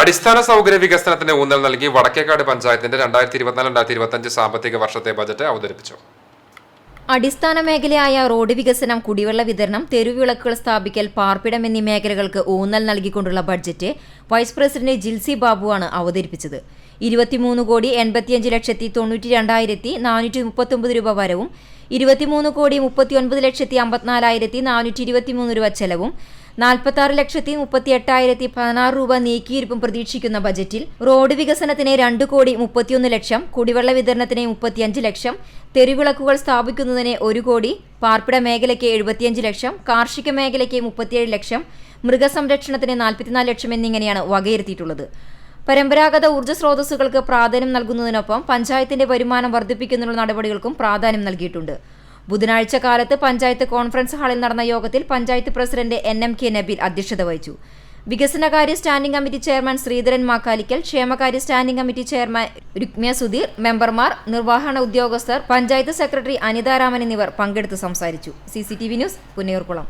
അടിസ്ഥാന സൗകര്യ വികസനത്തിന് ഊന്നൽ നൽകി വടക്കേക്കാട് പഞ്ചായത്തിന്റെ രണ്ടായിരത്തി ഇരുപത്തിനാല് രണ്ടായിരത്തി ഇരുപത്തഞ്ച് സാമ്പത്തിക വർഷത്തെ ബജറ്റ് അവതരിപ്പിച്ചു. അടിസ്ഥാന മേഖലയായ റോഡ് വികസനം കുടിവെള്ള വിതരണം തെരുവിളക്കുകൾ സ്ഥാപിക്കൽ പാർപ്പിടം എന്നീ മേഖലകൾക്ക് ഊന്നൽ നൽകിക്കൊണ്ടുള്ള ബഡ്ജറ്റ് വൈസ് പ്രസിഡന്റ് ജിൽസി ബാബുവാണ് അവതരിപ്പിച്ചത്. ഇരുപത്തിമൂന്ന് കോടി എൺപത്തിയഞ്ച് ലക്ഷത്തി തൊണ്ണൂറ്റി രണ്ടായിരത്തി നാനൂറ്റി മുപ്പത്തൊമ്പത് രൂപ വരവും ഇരുപത്തിമൂന്ന് കോടി മുപ്പത്തിയൊൻപത് ലക്ഷത്തി അമ്പത്തിനാലായിരത്തി നാനൂറ്റി ഇരുപത്തിമൂന്ന് രൂപ ചെലവും നാൽപ്പത്തി ലക്ഷത്തി മുപ്പത്തി എട്ടായിരത്തി പതിനാറ് രൂപ നീക്കിയിരിപ്പും പ്രതീക്ഷിക്കുന്ന ബജറ്റിൽ റോഡ് വികസനത്തിന് രണ്ട് കോടി മുപ്പത്തിയൊന്ന് ലക്ഷം കുടിവെള്ള വിതരണത്തിന് മുപ്പത്തിയഞ്ച് ലക്ഷം തെരുവിളക്കുകൾ സ്ഥാപിക്കുന്നതിന് ഒരു കോടി പാർപ്പിട മേഖലയ്ക്ക് എഴുപത്തിയഞ്ച് ലക്ഷം കാർഷിക മേഖലയ്ക്ക് മുപ്പത്തിയേഴ് ലക്ഷം മൃഗസംരക്ഷണത്തിന് നാൽപ്പത്തിനാല് ലക്ഷം എന്നിങ്ങനെയാണ് വകയിരുത്തിയിട്ടുള്ളത്. പരമ്പരാഗത ഊർജ സ്രോതസ്സുകൾക്ക് പ്രാധാന്യം നൽകുന്നതിനൊപ്പം പഞ്ചായത്തിന്റെ വരുമാനം വർദ്ധിപ്പിക്കുന്നതിനുള്ള നടപടികൾക്കും പ്രാധാന്യം നൽകിയിട്ടുണ്ട്. ബുധനാഴ്ച കാലത്ത് പഞ്ചായത്ത് കോൺഫറൻസ് ഹാളിൽ നടന്ന യോഗത്തിൽ panchayat president N M K Nabeel അധ്യക്ഷത വഹിച്ചു. വികസനകാര്യ standing committee chairman Sreedharan Makkalikkal ക്ഷേമകാര്യ standing committee chairman Rukmya Sudheer മെമ്പർമാർ നിർവഹണ ഉദ്യോഗസ്ഥർ പഞ്ചായത്ത് സെക്രട്ടറി അനിതാരാമൻ എന്നിവർ പങ്കെടുത്ത് സംസാരിച്ചു. C news Punnayurkulam.